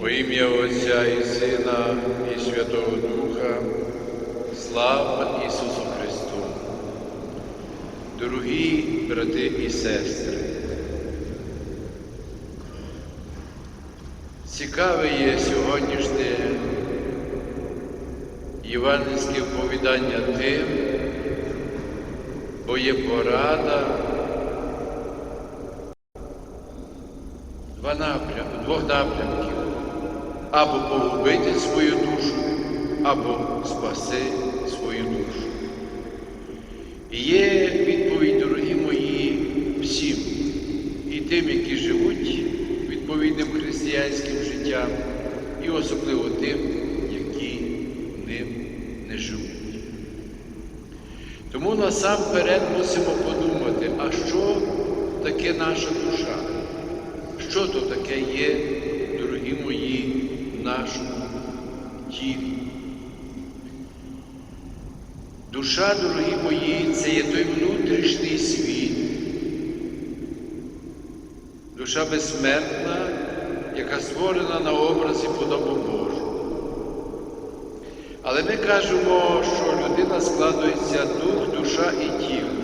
Во ім'я Отця і Сина, і Святого Духа, слава Ісусу Христу. Дорогі брати і сестри, цікаве є сьогоднішнє євангельське оповідання тим, бо є порада два напрям, двох напрямків або погубити свою душу, або спаси свою душу. Є відповідь, дорогі мої, всім, і тим, які живуть відповідним християнським життям, і особливо тим, які ним не живуть. Тому насамперед мусимо подумати, а що таке наша душа? Що то таке є, нашому тілі? Душа, дорогі мої, це є той внутрішній світ. Душа безсмертна, яка створена на образі подобу Божу. Але ми кажемо, що людина складується дух, душа і тіло.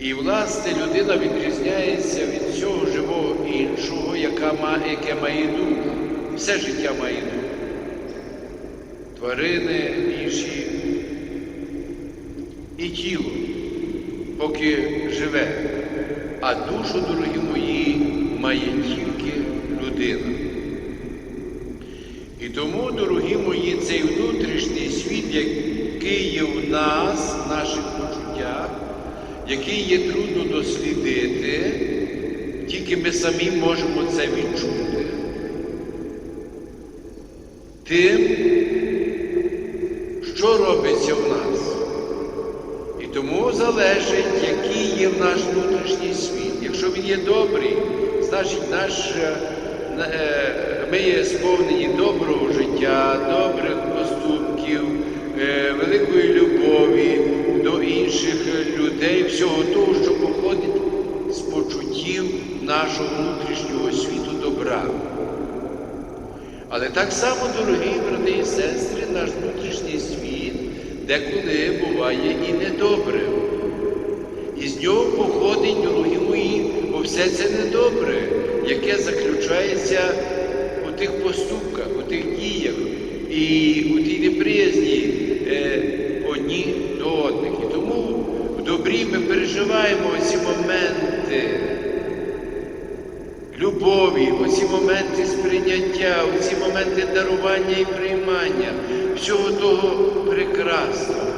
І, власне, людина відрізняється від цього живого іншого, яка має, яке має дух. Все життя має дух. Тварини інші і тіло, поки живе. А душу, дорогі мої, має тільки людина. І тому, дорогі мої, цей внутрішній світ, який є в нас, в наших почуттях, який є трудно дослідити, тільки ми самі можемо це відчути. Тим, що робиться в нас. І тому залежить, який є в наш внутрішній світ. Якщо він є добрий, значить наш, е, е, ми є сповнені доброго життя, добрих поступків, е, великої любові людей, всього того, що походить з почуттів нашого внутрішнього світу добра. Але так само, дорогі брати і сестри, наш внутрішній світ деколи буває і недобрим. І з нього походить, дорогі мої, бо все це недобре, яке заключається у тих поступках, у тих діях і у тій неприязні в ми переживаємо ці моменти любові, оці моменти сприйняття, оці моменти дарування і приймання, всього того прекрасного.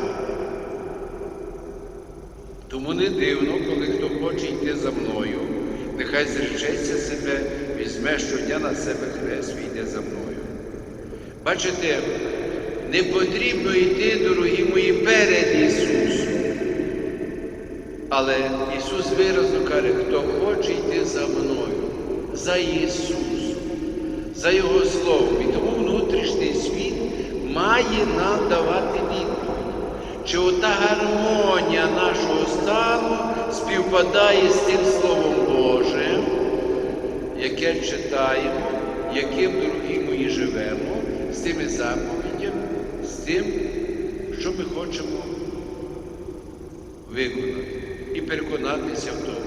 Тому не дивно, коли хто хоче йти за мною, нехай зречеться себе, візьме щодня на себе хрест, війде за мною. Бачите, не потрібно йти, дорогі мої, перед Ісусом. Але Ісус виразно каже, хто хоче йти за мною, за Ісусом, за Його Словом. І тому внутрішній світ має нам давати відповідь. Чи ота гармонія нашого стану співпадає з тим Словом Божим, яке читаємо, яким, дорогі мої, живемо, з тими заповідями, з тим, що ми хочемо виконати і переконатися в тому.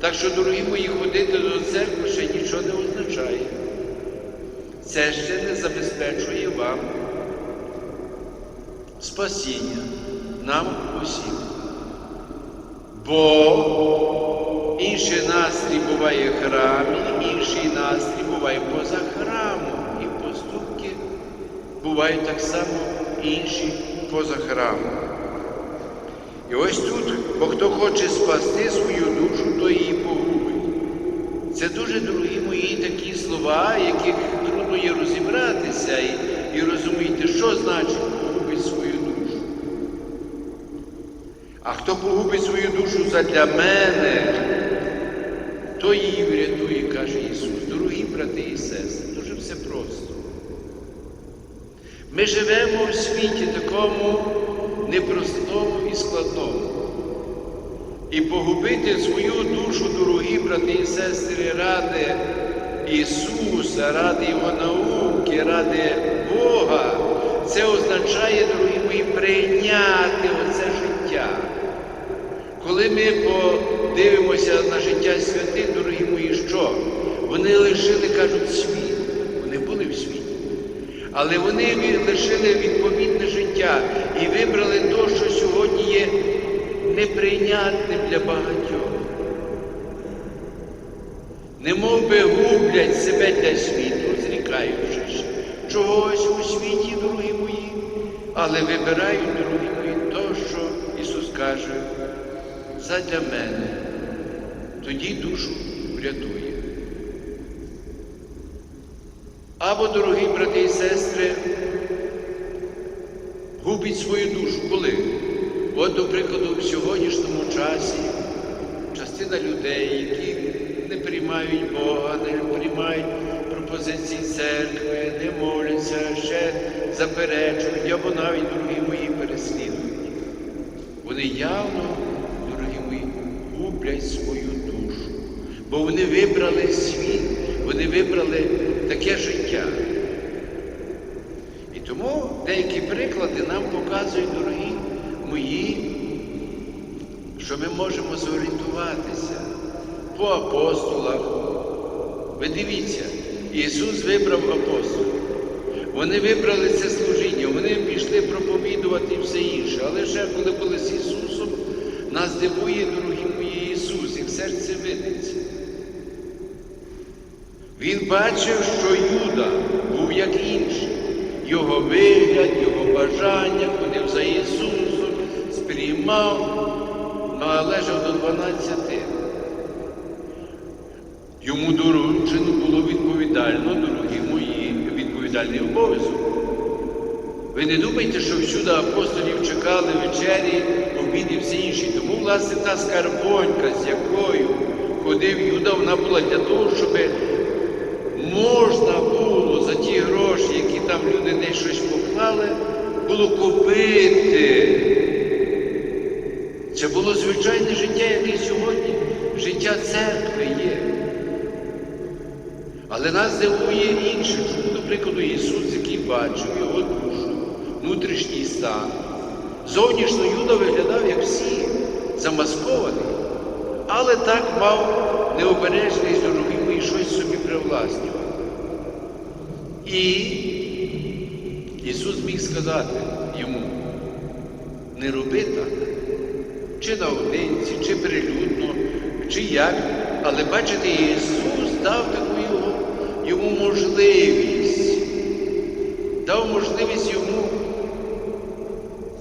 Так що, дорогі мої, ходити до церкви ще нічого не означає. Це ще не забезпечує вам спасіння нам усім. Бо інший настрій буває в храмі, інший настрій буває поза храмом. І поступки бувають так само інші поза храмом. І ось тут, бо хто хоче спасти свою душу, то її погубить. Це дуже, дорогі мої, такі слова, яких трудно є розібратися і, і розуміти, що значить погубить свою душу. А хто погубить свою душу задля мене, то її врятує, каже Ісус. Дорогі брати і сестри, дуже все просто. Ми живемо в світі такому непростому і складному. І погубити свою душу, дорогі брати і сестри, ради Ісуса, ради Його науки, ради Бога, це означає, дорогі мої, прийняти оце життя. Коли ми подивимося на життя святих, дорогі мої, що? Вони лишили, кажуть, світ. Вони були в світі. Але вони лишили відповідне життя і вибрали те, що сьогодні є неприйнятним для багатьох. Немов би гублять себе для світу, зрікаючись чогось у світі, дорогі мої, але вибирають, дорогі мої, то, що Ісус каже, задля мене, тоді душу врятує. Або, дорогі брати і сестри, губить свою душу коли? От, до прикладу, в сьогоднішньому часі частина людей, які не приймають Бога, не приймають пропозиції церкви, не моляться, ще заперечують, або навіть, дорогі мої, переслідують. Вони явно, дорогі мої, гублять свою душу, бо вони вибрали світ, вони вибрали таке життя. І тому деякі приклади нам показують, дорогі мої, що ми можемо зорієнтуватися по апостолах. Ви дивіться, Ісус вибрав апостолів. Вони вибрали це служіння, вони пішли проповідувати і все інше. Але ще коли були з Ісусом, нас дивує, дорогі мої, Ісус, як серце видиться. Він бачив, що Юда був як інший. Його вигляд, його бажання, ходив за Ісусом, сприймав, належав до 12. Йому доручено було відповідально, дорогі мої, відповідальний обов'язок. Ви не думайте, що всюди апостолів чекали вечері, обід і все інше. Тому, власне, та скарбонька, з якою ходив Юда, вона була для того, щоб можна було за ті гроші, які там люди десь щось поклали, було купити. Це було звичайне життя, яке сьогодні життя церкви є. Але нас дивує інше, чому, до прикладу, Ісус, який бачив його душу, внутрішній стан. Зовнішньо Юда виглядав, як всі, замаскований, але так мав необережність дорогі і щось собі привласнював. І Ісус міг сказати йому, не роби так, чи наодинці, чи прилюдно, чи як, але бачите, Ісус дав таку його, йому можливість, дав можливість йому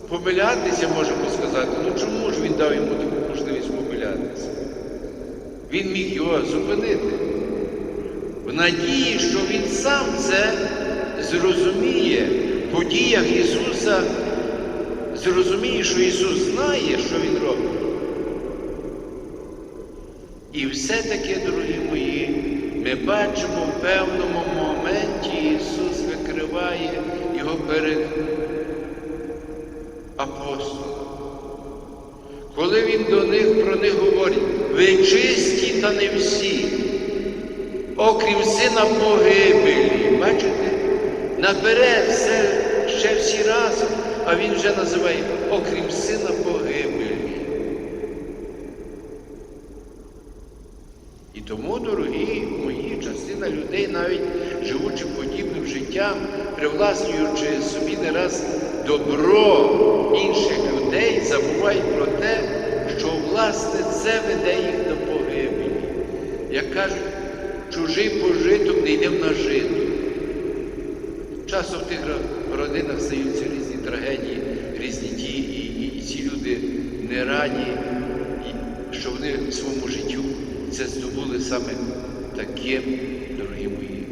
помилятися, можемо сказати. Ну чому ж він дав йому таку можливість помилятися? Він міг його зупинити. В надії, що він сам це зрозуміє в діях Ісуса, зрозуміє, що Ісус знає, що Він робить. І все-таки, дорогі мої, ми бачимо в певному моменті Ісус викриває його перед апостолом. Коли Він до них про них говорить, ви чисті та не всі, окрім сина погибелі. Бачите? Наперед все всі разом, а він вже називає окрім сина погибелі. І тому, дорогі мої, частина людей, навіть живучи подібним життям, привласнюючи собі не раз добро інших людей, забувають про те, що власне це веде їх до погибелі. Як кажуть, чужий пожиток не йде в нажиток. Часто в родинах стаються різні трагедії, різні дії, і, і ці люди не раді, що вони в своєму життю це здобули саме таким, дорогі мої,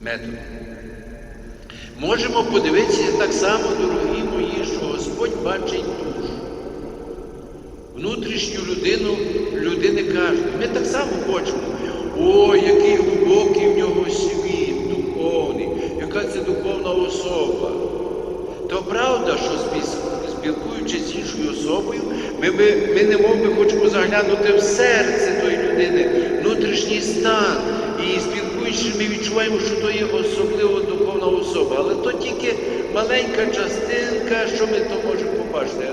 методом. Можемо подивитися так само, дорогі мої, що Господь бачить душу. Внутрішню людину людини каже, ми так само хочемо. О, який глибокий в нього духовний, яка це духовна особа. То правда, що спілкуючись з іншою особою, ми, би, ми не мов би хочемо заглянути в серце тої людини, внутрішній стан. І спілкуючись, ми відчуваємо, що то є особливо духовна особа. Але то тільки маленька частинка, що ми то можемо побачити.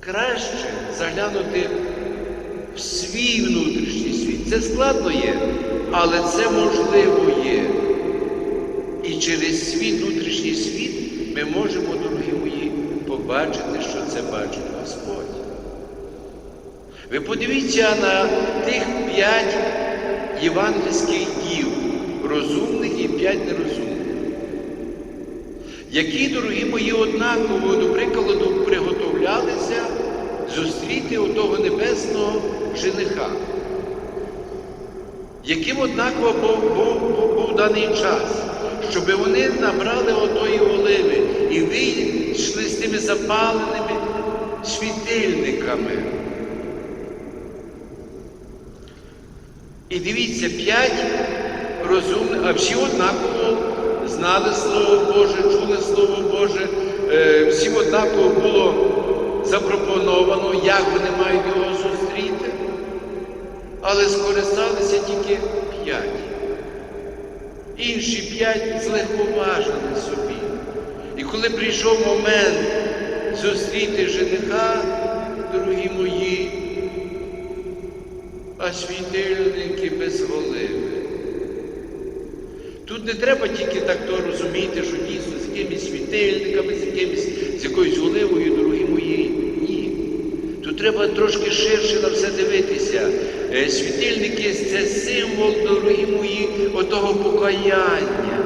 Краще заглянути в свій внутрішній світ. Це складно є, але це можливо є. І через свій внутрішній світ ми можемо, дорогі мої, побачити, що це бачить Господь. Ви подивіться на тих п'ять євангельських дів, розумних і п'ять нерозумних, які, дорогі мої, однаково, до прикладу, приготовлялися зустріти отого небесного жениха, яким однаково був, був, був, був даний час, щоб вони набрали отої оливи і вийшли з тими запаленими світильниками. І дивіться, п'ять розумних, а всі однаково знали Слово Боже, чули Слово Боже, е, всім однаково було запропоновано, як вони мають його зустріти, але скористалися тільки п'ять. Інші п'ять злегковажили собі. І коли прийшов момент зустріти жениха, дорогі мої, а світильники без оливи. Тут не треба тільки так то розуміти, що дійсно з якимись світильниками, з якимись, з якоюсь оливою, дорогі мої. Ні. Тут треба трошки ширше на все дивитися. Е, Світильники це символ, дорогі мої, отого покаяння.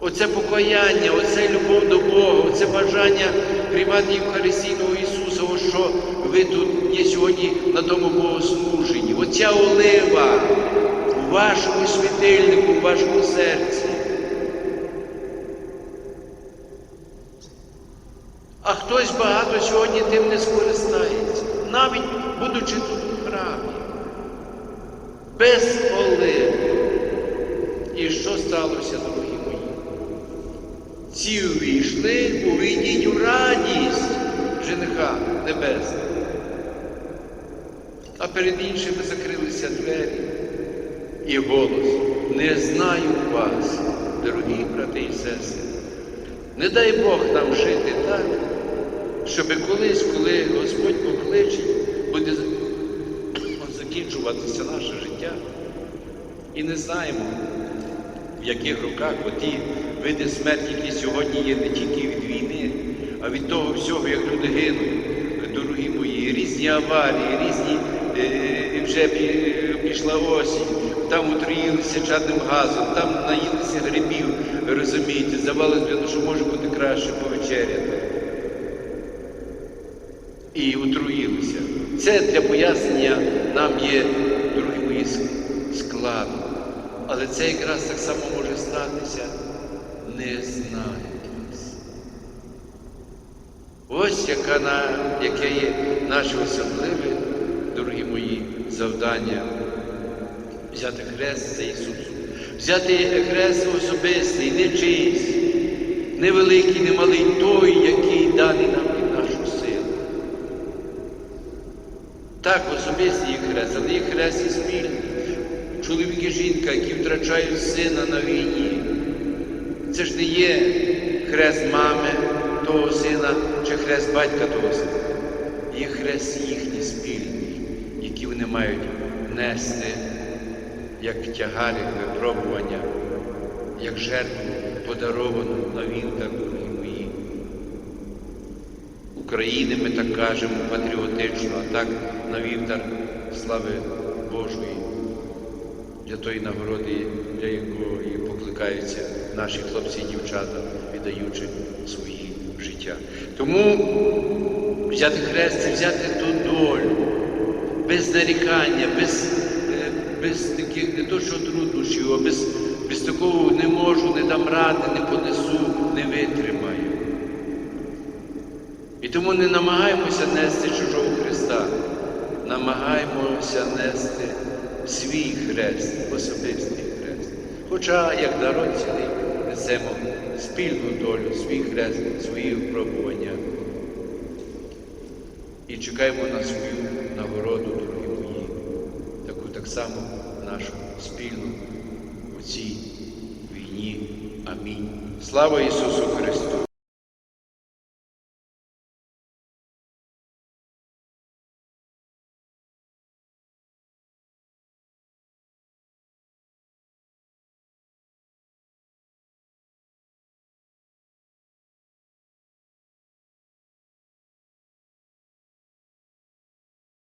Оце покаяння, оце любов до Бога, оце бажання приймати Євхаристійного Ісуса, що ви тут є сьогодні на тому богослуженні. Оця олива у вашому світильнику, у вашому серці. А хтось багато сьогодні тим не скористається, навіть будучи тут у храмі. Без оливи. І що сталося, дорогі мої? Ці увійшли, у радість жениха небесного. А перед іншими закрилися двері. І голос не знаю вас, дорогі брати і сестри. Не дай Бог нам жити так, щоб колись, коли Господь покличе, буде закінчуватися наше життя. І не знаємо, в яких руках оті види смерті, які сьогодні є не тільки від війни, а від того всього, як люди гинуть, дорогі мої, різні аварії, різні е, вже пішла осінь, там отруїлися чадним газом, там наїлися грибів, розумієте, здавалося б, ну, що може бути краще повечеряти. І отруїлися. Це для пояснення нам є, дорогі мої, складно. Але це якраз так само може статися не знають. Ось яка на, яке є наше особливе, дорогі мої, завдання взяти хрест за Ісусом. Взяти хрест особистий, не чийсь, не великий, не малий, той, який даний нам від нашу силу. Так, є хрест, і спільний. Чоловік і жінка, які втрачають сина на війні. Це ж не є хрест мами того сина чи хрест батька того сина. Є хрест їхній спільний, який вони мають нести як тягар, як випробування, як жертву подаровану на вінках, дорогі мої. України ми так кажемо патріотично, а так на вівтар слави Божої. Для тої нагороди, для якої покликаються наші хлопці і дівчата, віддаючи свої життя. Тому взяти хрест це взяти ту долю, без нарікання, без, е, без таких не то, що труднощів, а без, без такого не можу, не дам ради, не понесу, не витримаю. І тому не намагаємося нести чужого Христа, намагаємося нести свій хрест, особистий хрест. Хоча, як народ цілий, несемо спільну долю, свій хрест, свої випробування. і чекаємо на свою нагороду, дорогі мої, таку так само нашу спільну у цій війні. Амінь. Слава Ісусу Христу!